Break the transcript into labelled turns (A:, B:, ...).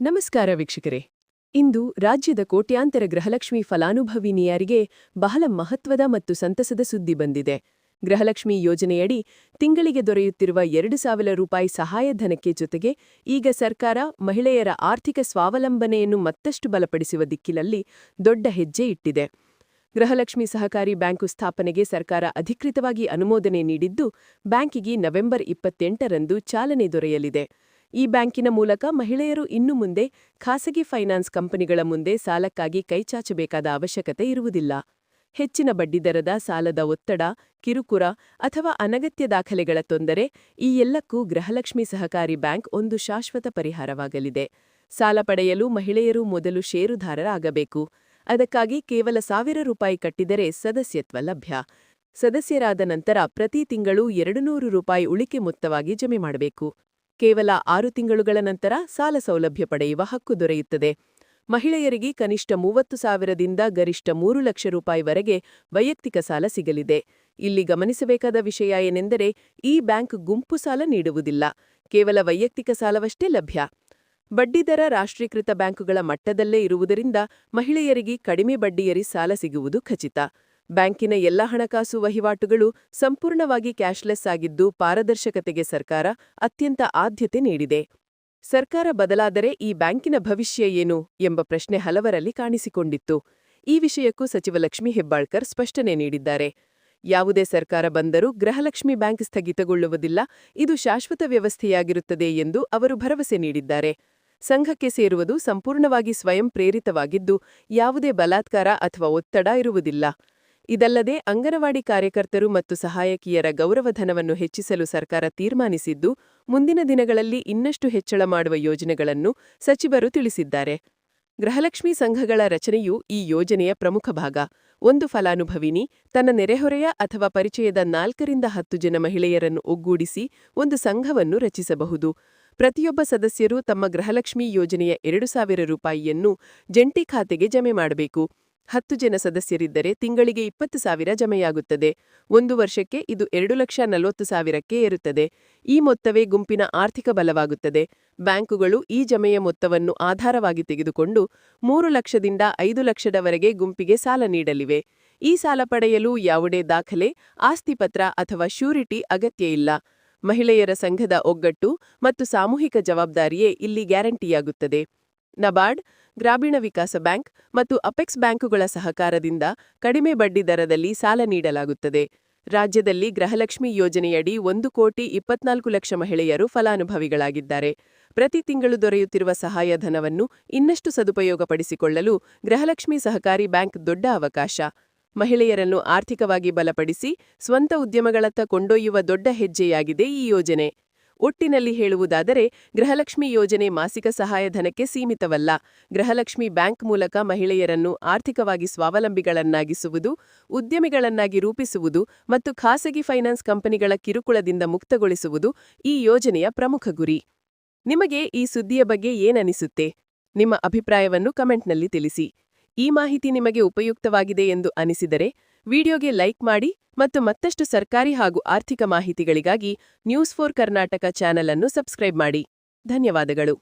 A: ನಮಸ್ಕಾರ ವೀಕ್ಷಕರೇ. ಇಂದು ರಾಜ್ಯದ ಕೋಟ್ಯಾಂತರ ಗೃಹಲಕ್ಷ್ಮಿ ಫಲಾನುಭವಿನಿಯರಿಗೆ ಬಹಳ ಮಹತ್ವದ ಮತ್ತು ಸಂತಸದ ಸುದ್ದಿ ಬಂದಿದೆ. ಗೃಹಲಕ್ಷ್ಮಿ ಯೋಜನೆಯಡಿ ತಿಂಗಳಿಗೆ ದೊರೆಯುತ್ತಿರುವ ಎರಡು ಸಾವಿರ ರೂಪಾಯಿ ಸಹಾಯಧನಕ್ಕೆ ಜೊತೆಗೆ ಈಗ ಸರ್ಕಾರ ಮಹಿಳೆಯರ ಆರ್ಥಿಕ ಸ್ವಾವಲಂಬನೆಯನ್ನು ಮತ್ತಷ್ಟು ಬಲಪಡಿಸುವ ದಿಕ್ಕಿನಲ್ಲಿ ದೊಡ್ಡ ಹೆಜ್ಜೆ ಇಟ್ಟಿದೆ. ಗೃಹಲಕ್ಷ್ಮಿ ಸಹಕಾರಿ ಬ್ಯಾಂಕು ಸ್ಥಾಪನೆಗೆ ಸರ್ಕಾರ ಅಧಿಕೃತವಾಗಿ ಅನುಮೋದನೆ ನೀಡಿದ್ದು, ಬ್ಯಾಂಕಿಗೆ ನವೆಂಬರ್ ಇಪ್ಪತ್ತೆಂಟರಂದು ಚಾಲನೆ ದೊರೆಯಲಿದೆ. ಈ ಬ್ಯಾಂಕಿನ ಮೂಲಕ ಮಹಿಳೆಯರು ಇನ್ನು ಮುಂದೆ ಖಾಸಗಿ ಫೈನಾನ್ಸ್ ಕಂಪನಿಗಳ ಮುಂದೆ ಸಾಲಕ್ಕಾಗಿ ಕೈಚಾಚಬೇಕಾದ ಅವಶ್ಯಕತೆ ಇರುವುದಿಲ್ಲ. ಹೆಚ್ಚಿನ ಬಡ್ಡಿದರದ ಸಾಲದ ಒತ್ತಡ, ಕಿರುಕುರ ಅಥವಾ ಅನಗತ್ಯ ದಾಖಲೆಗಳ ತೊಂದರೆ ಈ ಎಲ್ಲಕ್ಕೂ ಗೃಹಲಕ್ಷ್ಮಿ ಸಹಕಾರಿ ಬ್ಯಾಂಕ್ ಒಂದು ಶಾಶ್ವತ ಪರಿಹಾರವಾಗಲಿದೆ. ಸಾಲ ಪಡೆಯಲು ಮಹಿಳೆಯರು ಮೊದಲು ಷೇರುದಾರರಾಗಬೇಕು. ಅದಕ್ಕಾಗಿ ಕೇವಲ ಸಾವಿರ ರೂಪಾಯಿ ಕಟ್ಟಿದರೆ ಸದಸ್ಯತ್ವ ಲಭ್ಯ. ಸದಸ್ಯರಾದ ನಂತರ ಪ್ರತಿ ತಿಂಗಳು ಎರಡು ರೂಪಾಯಿ ಉಳಿಕೆ ಮೊತ್ತವಾಗಿ ಜಮೆ ಮಾಡಬೇಕು. ಕೇವಲ ಆರು ತಿಂಗಳುಗಳ ನಂತರ ಸಾಲ ಸೌಲಭ್ಯ ಪಡೆಯುವ ಹಕ್ಕು ದೊರೆಯುತ್ತದೆ. ಮಹಿಳೆಯರಿಗೆ ಕನಿಷ್ಠ ಮೂವತ್ತು ಸಾವಿರದಿಂದ ಗರಿಷ್ಠ ಮೂರು ಲಕ್ಷ ರೂಪಾಯಿವರೆಗೆ ವೈಯಕ್ತಿಕ ಸಾಲ ಸಿಗಲಿದೆ. ಇಲ್ಲಿ ಗಮನಿಸಬೇಕಾದ ವಿಷಯ ಏನೆಂದರೆ, ಈ ಬ್ಯಾಂಕ್ ಗುಂಪು ಸಾಲ ನೀಡುವುದಿಲ್ಲ. ಕೇವಲ ವೈಯಕ್ತಿಕ ಸಾಲವಷ್ಟೇ ಲಭ್ಯ. ಬಡ್ಡಿದರ ರಾಷ್ಟ್ರೀಕೃತ ಬ್ಯಾಂಕುಗಳ ಮಟ್ಟದಲ್ಲೇ ಇರುವುದರಿಂದ ಮಹಿಳೆಯರಿಗೆ ಕಡಿಮೆ ಬಡ್ಡಿಯರಿ ಸಾಲ ಸಿಗುವುದು ಖಚಿತ. ಬ್ಯಾಂಕಿನ ಎಲ್ಲ ಹಣಕಾಸು ವಹಿವಾಟುಗಳು ಸಂಪೂರ್ಣವಾಗಿ ಕ್ಯಾಶ್ಲೆಸ್ ಆಗಿದ್ದು ಪಾರದರ್ಶಕತೆಗೆ ಸರ್ಕಾರ ಅತ್ಯಂತ ಆದ್ಯತೆ ನೀಡಿದೆ. ಸರ್ಕಾರ ಬದಲಾದರೆ ಈ ಬ್ಯಾಂಕಿನ ಭವಿಷ್ಯ ಏನು ಎಂಬ ಪ್ರಶ್ನೆ ಹಲವರಲ್ಲಿ ಕಾಣಿಸಿಕೊಂಡಿತ್ತು. ಈ ವಿಷಯಕ್ಕೂ ಸಚಿವ ಲಕ್ಷ್ಮಿ ಹೆಬ್ಬಾಳ್ಕರ್ ಸ್ಪಷ್ಟನೆ ನೀಡಿದ್ದಾರೆ. ಯಾವುದೇ ಸರ್ಕಾರ ಬಂದರೂ ಗೃಹಲಕ್ಷ್ಮಿ ಬ್ಯಾಂಕ್ ಸ್ಥಗಿತಗೊಳ್ಳುವುದಿಲ್ಲ, ಇದು ಶಾಶ್ವತ ವ್ಯವಸ್ಥೆಯಾಗಿರುತ್ತದೆ ಎಂದು ಅವರು ಭರವಸೆ ನೀಡಿದ್ದಾರೆ. ಸಂಘಕ್ಕೆ ಸೇರುವುದು ಸಂಪೂರ್ಣವಾಗಿ ಸ್ವಯಂ ಪ್ರೇರಿತವಾಗಿದ್ದು, ಯಾವುದೇ ಬಲಾತ್ಕಾರ ಅಥವಾ ಒತ್ತಡ ಇರುವುದಿಲ್ಲ. ಇದಲ್ಲದೆ ಅಂಗನವಾಡಿ ಕಾರ್ಯಕರ್ತರು ಮತ್ತು ಸಹಾಯಕಿಯರ ಗೌರವಧನವನ್ನು ಹೆಚ್ಚಿಸಲು ಸರ್ಕಾರ ತೀರ್ಮಾನಿಸಿದ್ದು, ಮುಂದಿನ ದಿನಗಳಲ್ಲಿ ಇನ್ನಷ್ಟು ಹೆಚ್ಚಳ ಮಾಡುವ ಯೋಜನೆಗಳನ್ನು ಸಚಿವರು ತಿಳಿಸಿದ್ದಾರೆ. ಗೃಹಲಕ್ಷ್ಮಿ ಸಂಘಗಳ ರಚನೆಯು ಈ ಯೋಜನೆಯ ಪ್ರಮುಖ ಭಾಗ. ಒಂದು ಫಲಾನುಭವಿನಿ, ತನ್ನ ನೆರೆಹೊರೆಯ ಅಥವಾ ಪರಿಚಯದ ನಾಲ್ಕರಿಂದ ಹತ್ತು ಜನ ಮಹಿಳೆಯರನ್ನು ಒಗ್ಗೂಡಿಸಿ ಒಂದು ಸಂಘವನ್ನು ರಚಿಸಬಹುದು. ಪ್ರತಿಯೊಬ್ಬ ಸದಸ್ಯರು ತಮ್ಮ ಗೃಹಲಕ್ಷ್ಮಿ ಯೋಜನೆಯ ಎರಡು ಸಾವಿರ ರೂಪಾಯಿಯನ್ನು ಜಂಟಿ ಖಾತೆಗೆ ಜಮೆ ಮಾಡಬೇಕು. ಹತ್ತು ಜನ ಸದಸ್ಯರಿದ್ದರೆ ತಿಂಗಳಿಗೆ ಇಪ್ಪತ್ತು ಸಾವಿರ ಜಮೆಯಾಗುತ್ತದೆ. ಒಂದು ವರ್ಷಕ್ಕೆ ಇದು ಎರಡು ಲಕ್ಷ ನಲವತ್ತು ಸಾವಿರಕ್ಕೆ ಏರುತ್ತದೆ. ಈ ಮೊತ್ತವೇ ಗುಂಪಿನ ಆರ್ಥಿಕ ಬಲವಾಗುತ್ತದೆ. ಬ್ಯಾಂಕುಗಳು ಈ ಜಮೆಯ ಮೊತ್ತವನ್ನು ಆಧಾರವಾಗಿ ತೆಗೆದುಕೊಂಡು ಮೂರು ಲಕ್ಷದಿಂದ ಐದು ಲಕ್ಷದವರೆಗೆ ಗುಂಪಿಗೆ ಸಾಲ ನೀಡಲಿವೆ. ಈ ಸಾಲ ಪಡೆಯಲು ಯಾವುದೇ ದಾಖಲೆ ಆಸ್ತಿಪತ್ರ ಅಥವಾ ಶ್ಯೂರಿಟಿ ಅಗತ್ಯ ಇಲ್ಲ. ಮಹಿಳೆಯರ ಸಂಘದ ಒಗ್ಗಟ್ಟು ಮತ್ತು ಸಾಮೂಹಿಕ ಜವಾಬ್ದಾರಿಯೇ ಇಲ್ಲಿ ಗ್ಯಾರಂಟಿಯಾಗುತ್ತದೆ. ನಬಾರ್ಡ್ ಗ್ರಾಮೀಣ ವಿಕಾಸ ಬ್ಯಾಂಕ್ ಮತ್ತು ಅಪೆಕ್ಸ್ ಬ್ಯಾಂಕುಗಳ ಸಹಕಾರದಿಂದ ಕಡಿಮೆ ಬಡ್ಡಿ ದರದಲ್ಲಿ ಸಾಲ ನೀಡಲಾಗುತ್ತದೆ. ರಾಜ್ಯದಲ್ಲಿ ಗೃಹಲಕ್ಷ್ಮಿ ಯೋಜನೆಯಡಿ ಒಂದು ಕೋಟಿ ಇಪ್ಪತ್ನಾಲ್ಕು ಲಕ್ಷ ಮಹಿಳೆಯರು ಫಲಾನುಭವಿಗಳಾಗಿದ್ದಾರೆ. ಪ್ರತಿ ತಿಂಗಳು ದೊರೆಯುತ್ತಿರುವ ಸಹಾಯಧನವನ್ನು ಇನ್ನಷ್ಟು ಸದುಪಯೋಗಪಡಿಸಿಕೊಳ್ಳಲು ಗೃಹಲಕ್ಷ್ಮಿ ಸಹಕಾರಿ ಬ್ಯಾಂಕ್ ದೊಡ್ಡ ಅವಕಾಶ. ಮಹಿಳೆಯರನ್ನು ಆರ್ಥಿಕವಾಗಿ ಬಲಪಡಿಸಿ ಸ್ವಂತ ಉದ್ಯಮಗಳತ್ತ ಕೊಂಡೊಯ್ಯುವ ದೊಡ್ಡ ಹೆಜ್ಜೆಯಾಗಿದೆ ಈ ಯೋಜನೆ. ಒಟ್ಟಿನಲ್ಲಿ ಹೇಳುವುದಾದರೆ, ಗೃಹಲಕ್ಷ್ಮಿ ಯೋಜನೆ ಮಾಸಿಕ ಸಹಾಯಧನಕ್ಕೆ ಸೀಮಿತವಲ್ಲ. ಗೃಹಲಕ್ಷ್ಮಿ ಬ್ಯಾಂಕ್ ಮೂಲಕ ಮಹಿಳೆಯರನ್ನು ಆರ್ಥಿಕವಾಗಿ ಸ್ವಾವಲಂಬಿಗಳನ್ನಾಗಿಸುವುದು, ಉದ್ಯಮಿಗಳನ್ನಾಗಿ ರೂಪಿಸುವುದು ಮತ್ತು ಖಾಸಗಿ ಫೈನಾನ್ಸ್ ಕಂಪನಿಗಳ ಕಿರುಕುಳದಿಂದ ಮುಕ್ತಗೊಳಿಸುವುದು ಈ ಯೋಜನೆಯ ಪ್ರಮುಖ ಗುರಿ. ನಿಮಗೆ ಈ ಸುದ್ದಿಯ ಬಗ್ಗೆ ಏನನಿಸುತ್ತೆ? ನಿಮ್ಮ ಅಭಿಪ್ರಾಯವನ್ನು ಕಮೆಂಟ್ನಲ್ಲಿ ತಿಳಿಸಿ. ಈ ಮಾಹಿತಿ ನಿಮಗೆ ಉಪಯುಕ್ತವಾಗಿದೆ ಎಂದು ಅನಿಸಿದರೆ ವಿಡಿಯೋಗೆ ಲೈಕ್ ಮಾಡಿ ಮತ್ತು ಮತ್ತಷ್ಟು ಸರ್ಕಾರಿ ಹಾಗೂ ಆರ್ಥಿಕ ಮಾಹಿತಿಗಳಿಗಾಗಿ ನ್ಯೂಸ್ ಫೋರ್ ಕರ್ನಾಟಕ ಚಾನೆಲ್ ಅನ್ನು ಸಬ್ಸ್ಕ್ರೈಬ್ ಮಾಡಿ. ಧನ್ಯವಾದಗಳು.